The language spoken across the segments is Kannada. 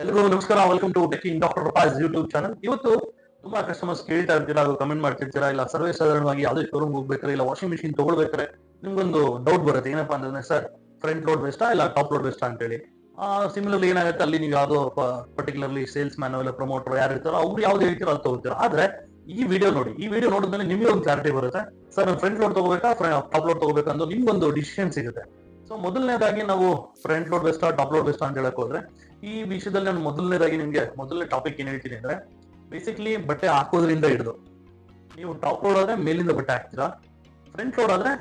ಎಲ್ರಿಗೂ ನಮಸ್ಕಾರ welcome to Techking doctor Roopa's YouTube channel ಇವತ್ತು ತುಂಬಾ ಕಸ್ಟಮರ್ಸ್ ಕೇಳ್ತಾ ಇರ್ತೀರಾ, ಅದು ಕಮೆಂಟ್ ಮಾಡ್ತಿರ್ತೀರಾ, ಇಲ್ಲ ಸರ್ವೇ ಸಾಧಾರಣವಾಗಿ ಯಾವುದೇ ಶೋರೂಮ್ ಹೋಗ್ಬೇಕಾರೆ, ಇಲ್ಲ ವಾಷಿಂಗ್ ಮಿಷಿನ್ ತಗೊಳ್ಬೇಕಾರೆ, ನಿಮ್ಗೊಂದು ಡೌಟ್ ಬರುತ್ತೆ. ಏನಪ್ಪಾ ಅಂದ್ರೆ ಸರ್ ಫ್ರಂಟ್ ಲೋಡ್ ಬೆಸ್ಟಾ ಇಲ್ಲ ಟಾಪ್ ಲೋಡ್ ಬೆಸ್ಟಾ ಅಂತೇಳಿ. ಸಿಮಿಲರ್ಲಿ ಏನಾಗುತ್ತೆ, ಅಲ್ಲಿ ನೀವು ಯಾವುದೋ ಪರ್ಟಿಕ್ಯುಲರ್ಲಿ ಸೇಲ್ಸ್ ಮ್ಯಾನ್ ಇಲ್ಲ ಪ್ರಮೋಟರ್ ಯಾರು ಇರ್ತಾರೋ, ಅವ್ರು ಯಾವ್ದು ಹೇಳ್ತೀರೋ ಅದು ತಗೋತೀರಾ ಆದ್ರೆ, ಈ ವಿಡಿಯೋ ನೋಡಿ, ಈ ವಿಡಿಯೋ ನೋಡಿದ್ಮೇಲೆ ನಿಮಗೆ ಒಂದು ಕ್ಲಾರಿಟಿ ಬರುತ್ತೆ. ಸರ್ ನಾನು ಫ್ರಂಟ್ ಲೋಡ್ ತಗೋಬೇಕಾ ಟಾಪ್ ಲೋಡ್ ತಗೋಬೇಕಾ? ಅಂತ ನಿಮ್ಗೊಂದು ಡಿಸಿಷನ್ ಸಿಗುತ್ತೆ. ಸೊ ಮೊದಲನೇದಾಗಿ ನಾವು ಫ್ರಂಟ್ ಲೋಡ್ ಬೆಸ್ಟಾ ಟಾಪ್ ಲೋಡ್ ಬೆಸ್ಟಾ ಅಂತ ಹೇಳಕ್ ಹೋದ್ರೆ, ಈ ವಿಷಯದಲ್ಲಿ ನಾನು ಮೊದಲನೇದಾಗಿ ನಿಮ್ಗೆ ಮೊದಲನೇ ಟಾಪಿಕ್ ಏನ್ ಹೇಳ್ತೀನಿ ಅಂದ್ರೆ ಬೇಸಿಕ್ಲಿ ಬಟ್ಟೆ ಹಾಕೋದ್ರಿಂದ ಹಿಡಿದು. ನೀವು ಟಾಪ್ ಲೋಡ್ ಆದ್ರೆ ಮೇಲಿಂದ ಬಟ್ಟೆ ಹಾಕ್ತೀರಾ ಫ್ರಂಟ್ ಲೋಡ್ ಆದ್ರೆ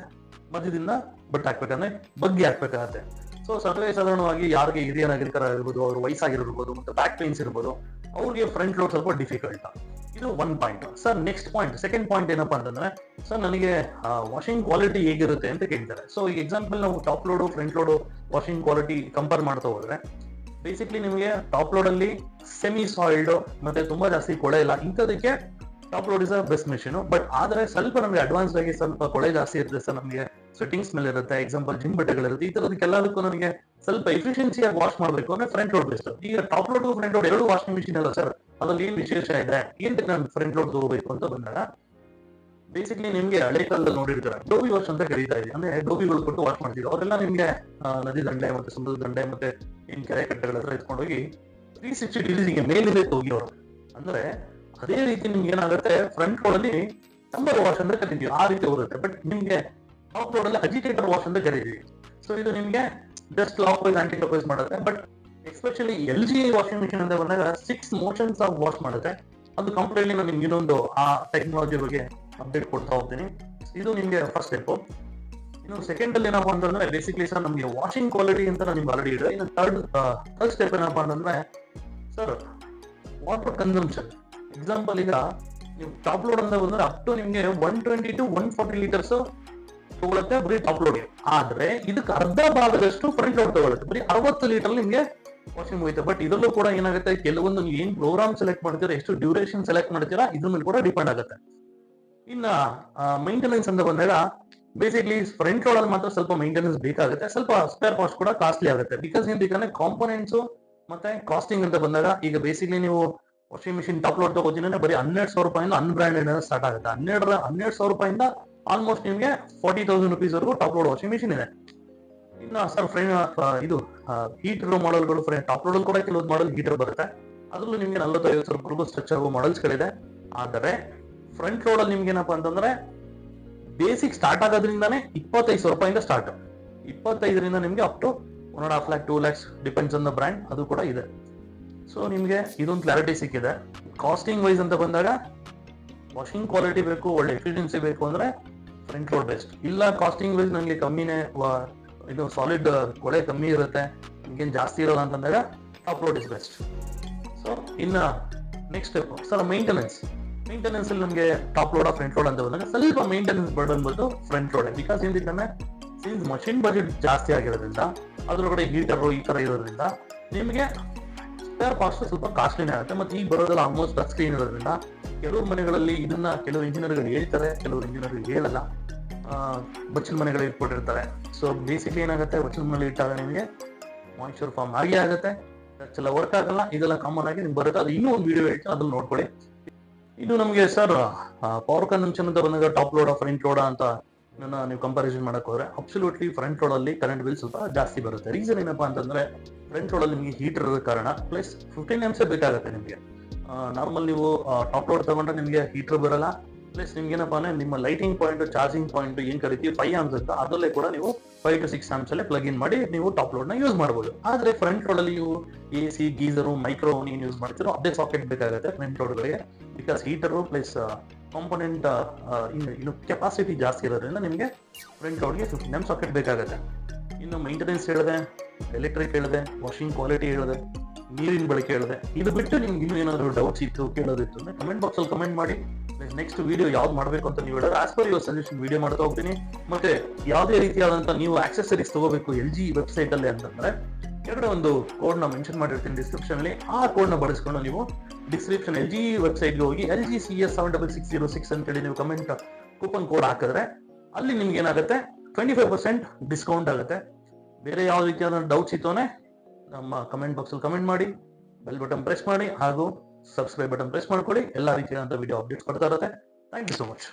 ಮಧ್ಯದಿಂದ ಬಟ್ಟೆ ಹಾಕ್ಬೇಕಂದ್ರೆ ಬಗ್ಗಿ ಹಾಕ್ಬೇಕಾಗತ್ತೆ. ಸೊ ಸರ್ವೇ ಸಾಧಾರಣವಾಗಿ ಯಾರಿಗೆ ಹಿರಿಯ ನಾಗರಿಕರಾಗಿರ್ಬೋದು ಅವ್ರ ವಯಸ್ಸಾಗಿರ್ಬೋದು, ಮತ್ತೆ ಬ್ಯಾಕ್ ಪೇನ್ಸ್ ಇರ್ಬೋದು, ಅವ್ರಿಗೆ ಫ್ರಂಟ್ ಲೋಡ್ ಸ್ವಲ್ಪ ಡಿಫಿಕಲ್ಟ್ ಇದು one point sir next point second point ಏನಪ್ಪಾ ಅಂತಂದ್ರೆ ಸರ್ ನನಗೆ ವಾಷಿಂಗ್ ಕ್ವಾಲಿಟಿ ಹೇಗಿರುತ್ತೆ ಅಂತ ಕೇಳ್ತಾರೆ. ಸೊ ಈಗ ಎಕ್ಸಾಂಪಲ್ ನಾವು top load front load washing quality compare ಮಾಡ್ತಾ ಹೋದ್ರೆ ಬೇಸಿಕ್ಲಿ ನಿಮಗೆ ಟಾಪ್ ಲೋಡ್ ಅಲ್ಲಿ ಸೆಮಿ ಸಾಯಿಲ್ಡ್ ಮತ್ತೆ ತುಂಬಾ ಜಾಸ್ತಿ ಕೊಳೆ ಇಲ್ಲ. ಇಂಥದಕ್ಕೆ top load is a best machine but ಆದ್ರೆ ಸ್ವಲ್ಪ ನಮಗೆ ಅಡ್ವಾನ್ಸ್ ಆಗಿ ಸ್ವಲ್ಪ ಕೊಳೆ ಜಾಸ್ತಿ ಇರುತ್ತೆ ಸರ್ ನಮಗೆ ಸೆಟ್ಟಿಂಗ್ಸ್ ಮೇಲೆ ಇರುತ್ತೆ ಎಕ್ಸಾಂಪಲ್ ಜಿಮ್ ಬಟ್ಟೆಗಳಿರುತ್ತೆ, ಈ ತರದಕ್ಕೆಲ್ಲದಕ್ಕೂ ನನಗೆ ಸ್ವಲ್ಪ ಎಫಿಷಿಯನ್ಸಿ ಆಗಿ ವಾಶ್ ಮಾಡಬೇಕು ಅಂದ್ರೆ ಫ್ರಂಟ್ ಲೋಡ್ ಬೆಸ್ಟ್ ಈಗ ಟಾಪ್ ಲೋಡ್ ಫ್ರಂಟ್ ಲೋಡ್ ಎರಡು ವಾಷಿಂಗ್ ಮಿಷಿನ್ ಅಲ್ಲ ಸರ್ ಅದ್ರಲ್ಲಿ ಏನ್ ವಿಶೇಷ ಇದೆ? ಏನ್ ನಾನು ಫ್ರಂಟ್ ಲೋಡ್ ತಗೋಬೇಕು ಅಂತ ಬಂದಾಗ ಬೇಸಿಕ್ಲಿ ನಿಮ್ಗೆ ಹಳೆ ಕಾಲದಲ್ಲಿ ನೋಡಿರ್ತಾರೆ ಡೋಬಿ ವಾಶ್ ಅಂತ ಕರೀತಾ ಇದೆ ಅಂದ್ರೆ ಡೋಬಿಗಳು ಕೊಟ್ಟು ವಾಶ್ ಮಾಡ್ತೀವಿ ಅವರೆಲ್ಲ ನಿಮ್ಗೆ ನದಿ ದಂಡೆ ಮತ್ತೆ ಸಮುದ್ರ ದಂಡೆ ಮತ್ತೆ ಇನ್ ಕೆರೆ ಕಟ್ಟೆಗಳ ಹತ್ರ ಎತ್ಕೊಂಡೋಗಿ ತ್ರೀ ಸಿಕ್ಸ್ಟಿ ಡಿಗ್ರಿಗೆ ಮೇಲಿದೆ ಹೋಗಿರೋರು ಅಂದ್ರೆ ಅದೇ ರೀತಿ ನಿಮ್ಗೆ ಏನಾಗುತ್ತೆ ಫ್ರಂಟ್ ರೋಡ್ ಅಲ್ಲಿ ನಂಬರ್ ವಾಶ್ ಅಂತ ಕರಿತೀವಿ. ಆ ರೀತಿ ಬರುತ್ತೆ ಬಟ್ ನಿಮ್ಗೆ ಟಾಪ್ ರೋಡ್ ಅಲ್ಲಿ ಅಜಿಟೇಟರ್ ವಾಶ್ ಅಂತ ಕರಿತೀವಿ. ಸೊ ಇದು ನಿಮ್ಗೆ just clock wise anti wise ಮಾಡುತ್ತೆ. But especially L G washing machine ಅಂತ ಬಂದಾಗ ಸಿಕ್ಸ್ ಮೋಷನ್ಸ್ ಆಫ್ ವಾಶ್ ಮಾಡುತ್ತೆ. ಅದು ಕಂಪ್ಲೀಟ್ಲಿ ನಾನು ನಿಮ್ಗೆ ಇನ್ನೊಂದು, ಆ ಟೆಕ್ನಾಲಜಿ ಬಗ್ಗೆ ಅಪ್ಡೇಟ್ ಕೊಡ್ತಾ ಹೋಗ್ತೀನಿ. ಇದು ನಿಮಗೆ ಫಸ್ಟ್ ಸ್ಟೆಪ್ ಇನ್ನು ಸೆಕೆಂಡ್ ಅಲ್ಲಿ ಏನಪ್ಪಾ ಅಂತಂದ್ರೆ ಬೇಸಿಕ್ಲಿ ಸರ್ ನಮಗೆ ವಾಷಿಂಗ್ ಕ್ವಾಲಿಟಿ ಅಂತ ನಾನು ನಿಮ್ಗೆ ಆಲ್ರೆಡಿ ಇದೆ ಇನ್ನು ಥರ್ಡ್ ಥರ್ಡ್ ಸ್ಟೆಪ್ ಏನಪ್ಪಾ ಅಂತಂದ್ರೆ ಸರ್ ವಾಟರ್ ಕನ್ಸಂಪ್ಷನ್ ಎಕ್ಸಾಂಪಲ್ ಈಗ ನೀವು ಟಾಪ್ ಲೋಡ್ ಅಂತ ಬಂದ್ರೆ ಅಪ್ ಟು ನಿಮಗೆ one twenty to one forty litres ತಗೊಳುತ್ತೆ ಬರೀ ಟಾಪ್ ಲೋಡ್ ಆದ್ರೆ ಇದಕ್ಕೆ ಅರ್ಧ ಭಾಗದಷ್ಟು ಫ್ರಂಟ್ ಲೋಡ್ ತಗೊಳುತ್ತೆ. ಬರೀ ಅರವತ್ತು ಲೀಟರ್ ನಿಮ್ಗೆ ವಾಷಿಂಗ್ ಮುಗಿಯುತ್ತೆ ಬಟ್ ಇದರಲ್ಲೂ ಕೂಡ ಏನಾಗುತ್ತೆ? ಕೆಲವೊಂದು ನೀವು ಏನ್ ಪ್ರೋಗ್ರಾಮ್ ಸೆಲೆಕ್ಟ್ ಮಾಡ್ತೀರಾ, ಎಷ್ಟು ಡ್ಯೂರೇಷನ್ ಸೆಲೆಕ್ಟ್ ಮಾಡ್ತೀರಾ, ಇದ್ರ ಮೇಲೆ ಕೂಡ ಡಿಪೆಂಡ್ ಆಗುತ್ತೆ. ಇನ್ನ ಮೈಂಟೆನೆನ್ಸ್ ಅಂತ ಬಂದಾಗ ಬೇಸಿಕ್ಲಿ ಫ್ರಂಟ್ ರೋಡ್ ಮಾತ್ರ ಸ್ವಲ್ಪ ಮೈಂಟೆನೆನ್ಸ್ ಬೇಕಾಗುತ್ತೆ. ಸ್ವಲ್ಪ ಸ್ಪೇರ್ ಪಾರ್ಟ್ಸ್ ಕೂಡ ಕಾಸ್ಟ್ಲಿ ಆಗುತ್ತೆ. ಬಿಕಾಸ್ ಏನ್ ಬೇಕಂದ್ರೆ ಕಾಂಪೋನೆಂಟ್ಸ್ ಮತ್ತೆ ಕಾಸ್ಟಿಂಗ್ ಅಂತ ಬಂದಾಗ, ಈಗ ಬೇಸಿಕ್ಲಿ ನೀವು ವಾಷಿಂಗ್ ಮಿಷಿನ್ ಟಾಪ್ ಲೋಡ್ ತಗೋತೀನಿ ಅಂದ್ರೆ ಬರೀ ಹನ್ನೆರಡು ಸಾವಿರ ರೂಪಾಯಿಂದ ಅನ್ಬ್ರಾಂಡೆಡ್ ಸ್ಟಾರ್ಟ್ ಆಗುತ್ತೆ. ಹನ್ನೆರಡರ, ಹನ್ನೆರಡು ಸಾವಿರ ರೂಪಾಯಿಂದ ಆಲ್ಮೋಸ್ಟ್ ನಿಮಗೆ ಫಾರ್ಟಿ ತೌಸಂಡ್ ರುಪೀಸ್ ವರೆಗೂ ಟಾಪ್ ಲೋಡ್ ವಾಷಿಂಗ್ ಮಿಷಿನ್ ಇದೆ. ಇನ್ನು ಸರ್ ಫ್ರೇಮ್ ಇದು ಹೀಟರ್ ಫ್ರೇಮ್ ಟಾಪ್ ರೋಡಲ್ ಕೂಡ ಕೆಲವೊಂದು ಮಾಡಲ್ ಹೀಟರ್ ಬರುತ್ತೆ. ಅದರಲ್ಲೂ ನಿಮಗೆ ನಲವತ್ತೈದು ಸಾವಿರ ರೂಪಾಯಿ ಸ್ಟ್ರೆಚ್ ಆಗೋ ಮಾಡಲ್ಸ್ಗಳಿದೆ ಆದರೆ ಫ್ರಂಟ್ ರೋಡಲ್ಲಿ ನಿಮ್ಗೆ ಏನಪ್ಪಾ ಅಂತಂದ್ರೆ ಬೇಸಿಕ್ ಸ್ಟಾರ್ಟ್ ಆಗೋದ್ರಿಂದಾನೇ ಇಪ್ಪತ್ತೈದು ಸಾವಿರ ರೂಪಾಯಿಂದ ಸ್ಟಾರ್ಟ್ ಇಪ್ಪತ್ತೈದರಿಂದ ನಿಮಗೆ up to one and half lakh two lakhs depends on the brand ಅದು ಕೂಡ ಇದೆ. ಸೊ ನಿಮಗೆ ಇದೊಂದು ಕ್ಲಾರಿಟಿ ಸಿಕ್ಕಿದೆ. ಕಾಸ್ಟಿಂಗ್ ವೈಸ್ ಅಂತ ಬಂದಾಗ ವಾಷಿಂಗ್ ಕ್ವಾಲಿಟಿ ಬೇಕು, ಒಳ್ಳೆ ಎಫಿಷಿಯನ್ಸಿ ಬೇಕು ಅಂದರೆ ಫ್ರಂಟ್ ರೋಡ್ ಬೆಸ್ಟ್ ಇಲ್ಲ ಕಾಸ್ಟಿಂಗ್ ವೈಸ್ ನನಗೆ ಕಮ್ಮಿನೇ ಇದು ಸಾಲಿಡ್ ಕೊಳೆ ಕಮ್ಮಿ ಇರುತ್ತೆ ನಿಮ್ಗೇನು ಜಾಸ್ತಿ ಇರೋಲ್ಲ ಅಂತಂದಾಗ top load is best so ಇನ್ನ next step sir maintenance maintenance ಅಲ್ಲಿ ನಮಗೆ ಟಾಪ್ ಲೋಡ್ ಫ್ರಂಟ್ ಲೋಡ್ ಅಂತ ಬಂದಾಗ ಸ್ವಲ್ಪ ಮೇಂಟೆನೆನ್ಸ್ ಬರ್ಡ್ ಬಂದು ಫ್ರಂಟ್ ಲೋಡ್ ಬಿಕಾಸ್ ಏನಿದ್ದಾನೆ ಸಿನ್ಸ್ ಮಷಿನ್ ಬಜೆಟ್ ಜಾಸ್ತಿ ಆಗಿರೋದ್ರಿಂದ, ಅದರೊಳಗಡೆ ಹೀಟರು ಈ ಥರ ಇರೋದ್ರಿಂದ, ನಿಮಗೆ ಸ್ಪೇರ್ ಪಾರ್ಟ್ಸ್ ಸ್ವಲ್ಪ ಕಾಸ್ಟ್ಲಿನೇ ಆಗುತ್ತೆ. ಮತ್ತೆ ಈಗ ಬರೋದಲ್ಲ ಆಲ್ಮೋಸ್ಟ್ ಟಚ್ ಸ್ಕ್ರೀನ್ ಇರೋದ್ರಿಂದ ಕೆಲವು ಮನೆಗಳಲ್ಲಿ ಇದನ್ನ ಕೆಲವು ಇಂಜಿನಿಯರ್ಗಳು ಹೇಳ್ತಾರೆ ಕೆಲವು ಇಂಜಿನಿಯರ್ಗಳು ಹೇಳಲ್ಲ. ಬಚ್ಚಲ ಮನೆಗಳು ಇಟ್ಕೊಂಡಿರ್ತಾರೆ ಸೊ ಬೇಸಿಕ್ಲಿ ಏನಾಗುತ್ತೆ? ಬಚ್ಚಲ್ ಮನೆಯಲ್ಲಿ ಇಟ್ಟಾಗ ನಿಮಗೆ ಮಾಯಿಶ್ಚರ್ ಫಾರ್ಮ್ ಆಗಿ ಆಗುತ್ತೆ. ಎಲ್ಲ ವರ್ಕ್ ಆಗಲ್ಲ. ಇದೆಲ್ಲ ಕಾಮನ್ ಆಗಿ ನಿಮ್ಗೆ ಬರುತ್ತೆ. ಅದು ಇನ್ನೂ ಒಂದು ವಿಡಿಯೋ ಹೇಳ್ತೀನಿ. ಅದನ್ನ ನೋಡ್ಕೊಳ್ಳಿ. ಇದು ನಮಗೆ ಸರ್ ಪವರ್ ಕನ್ಸಂಪ್ಷನ್ ಅಂತ ಬಂದಾಗ ಟಾಪ್ ಲೋಡ ಫ್ರಂಟ್ ಲೋಡ ಅಂತ ನೀವು ಕಂಪಾರಿಸನ್ ಮಾಡಕ್ ಹೋದ್ರೆ ಅಬ್ಸಲ್ಯೂಟ್ಲಿ ಫ್ರಂಟ್ ರೋಡ್ ಅಲ್ಲಿ ಕರೆಂಟ್ ಬಿಲ್ ಸ್ವಲ್ಪ ಜಾಸ್ತಿ ಬರುತ್ತೆ. ರೀಸನ್ ಏನಪ್ಪಾ ಅಂತಂದ್ರೆ ಫ್ರಂಟ್ ರೋಡ್ ಅಲ್ಲಿ ನಿಮಗೆ ಹೀಟರ್ ಇರೋ ಕಾರಣ ಪ್ಲಸ್ ಫಿಫ್ಟೀನ್ ಎಮ್ಸೇ ಬೇಕಾಗುತ್ತೆ ನಿಮಗೆ. ನಾರ್ಮಲ್ ನೀವು ಟಾಪ್ ಲೋಡ್ ತಗೊಂಡ್ರೆ ನಿಮಗೆ ಹೀಟರ್ ಬರಲ್ಲ. ಪ್ಲಸ್ ನಿಮ್ಗೆ ಏನಪ್ಪಾ ಅಂದ್ರೆ ನಿಮ್ಮ ಲೈಟಿಂಗ್ ಪಾಯಿಂಟ್ ಚಾರ್ಜಿಂಗ್ ಪಾಯಿಂಟ್ ಏನ್ ಕರಿತೀವಿ ಫೈವ್ ಆಮ್ಸ್ ಅಂತ, ಅದರಲ್ಲೇ ಕೂಡ ನೀವು ಫೈವ್ ಟು ಸಿಕ್ಸ್ ಆಮ್ಸ್ ಅಲ್ಲೇ ಪ್ಲಗ್ ಇನ್ ಮಾಡಿ ನೀವು ಟಾಪ್ ಲೋಡ್ನ ಯೂಸ್ ಮಾಡಬಹುದು ಆದ್ರೆ ಫ್ರಂಟ್ ರೋಡ್ ಅಲ್ಲಿ ನೀವು ಎ ಸಿ ಗೀಸರು ಮೈಕ್ರೋ ಏನ್ ಯೂಸ್ ಮಾಡ್ತೀರೋ ಅದೇ ಸಾಕೆಟ್ ಬೇಕಾಗುತ್ತೆ ಫ್ರಂಟ್ ಲೋಡ್ಗಳಿಗೆ ಬಿಕಾಸ್ ಹೀಟರು ಪ್ಲಸ್ ಕಾಂಪೊನೆಂಟ್ ಇನ್ನು ಕೆಪಾಸಿಟಿ ಜಾಸ್ತಿ ಇರೋದ್ರಿಂದ ನಿಮಗೆ ಫ್ರಂಟ್ ಲೋಡ್ಗೆ ಫಿಫ್ಟೀನ್ ಎಂ ಸಾಕೆಟ್ ಬೇಕಾಗುತ್ತೆ. ಇನ್ನು ಮೈಂಟೆನೆನ್ಸ್ ಹೇಳಿದೆ ಎಲೆಕ್ಟ್ರಿಕ್ ಹೇಳಿದೆ ವಾಷಿಂಗ್ ಕ್ವಾಲಿಟಿ ಹೇಳಿದೆ. ನೀರಿನ ಬಳಕೆ ಹೇಳಿದೆ ಇದು ಬಿಟ್ಟು ನಿಮ್ಗೆ ಇನ್ನೂ ಏನಾದರೂ ಡೌಟ್ಸ್ ಇತ್ತು, ಕೇಳೋದಿತ್ತು ಅಂದ್ರೆ ಕಮೆಂಟ್ ಬಾಕ್ಸ್ ಅಲ್ಲಿ ಕಮೆಂಟ್ ಮಾಡಿ. ನೆಕ್ಸ್ಟ್ ವಿಡಿಯೋ ಯಾವ್ದು ಮಾಡಬೇಕು ಅಂತ ನೀವು ಹೇಳಿದ್ರೆ as per your suggestion video ಮಾಡ್ತಾ ಹೋಗ್ತೀನಿ. ಮತ್ತೆ ಯಾವುದೇ ರೀತಿಯಾದಂತ ನೀವು ಆಕ್ಸೆಸರೀಸ್ ತಗೋಬೇಕು ಎಲ್ ಜಿ ವೆಬ್ಸೈಟ್ ಅಲ್ಲಿ ಅಂತಂದ್ರೆ ಕೆಳಗಡೆ ಒಂದು ಕೋಡ್ನ ಮೆನ್ಷನ್ ಮಾಡಿರ್ತೀನಿ ಡಿಸ್ಕ್ರಿಪ್ಷನ್ ಅಲ್ಲಿ. ಆ ಕೋಡ್ನ ಬಳಸ್ಕೊಂಡು ನೀವು ಡಿಸ್ಕ್ರಿಪ್ಷನ್ ಎಲ್ ಜಿ ವೆಬ್ಸೈಟ್ಗೆ ಹೋಗಿ L G C S seven double six zero six ಅಂತೇಳಿ ನೀವು ಕಮೆಂಟ್ ಕೂಪನ್ ಕೋಡ್ ಹಾಕಿದ್ರೆ ಅಲ್ಲಿ ನಿಮ್ಗೆ ಏನಾಗುತ್ತೆ? ಟ್ವೆಂಟಿ ಫೈವ್ ಪರ್ಸೆಂಟ್ ಡಿಸ್ಕೌಂಟ್ ಆಗುತ್ತೆ. ಬೇರೆ ಯಾವ ರೀತಿಯಾದ ಡೌಟ್ಸ್ ಇತ್ತೋನೆ ನಮ್ಮ ಕಮೆಂಟ್ ಬಾಕ್ಸ್ ಅಲ್ಲಿ ಕಮೆಂಟ್ ಮಾಡಿ ಬೆಲ್ ಬಟನ್ ಪ್ರೆಸ್ ಮಾಡಿ, ಹಾಗೂ ಸಬ್ಸ್ಕ್ರೈಬ್ ಬಟನ್ ಪ್ರೆಸ್ ಮಾಡ್ಕೊಳ್ಳಿ. ಎಲ್ಲಾ ರೀತಿಯಾದಂಥ ವಿಡಿಯೋ ಅಪ್ಡೇಟ್ಸ್ ಕೊಡ್ತಾ ಇರುತ್ತೆ. Thank you so much